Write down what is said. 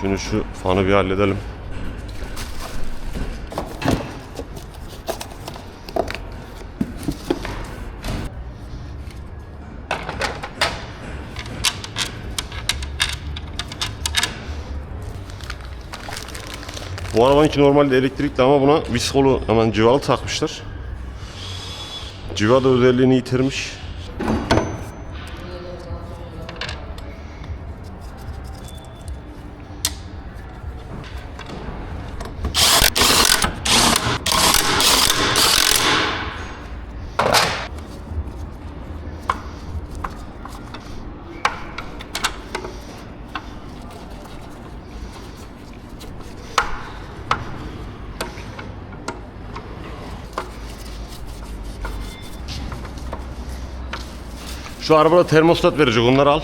Şimdi şu fanı bir halledelim. Bu arabanınki normalde elektrikli ama buna viskolu hemen civalı takmışlar. Civa da özelliğini yitirmiş. Şu arabada termostat verecek onları al.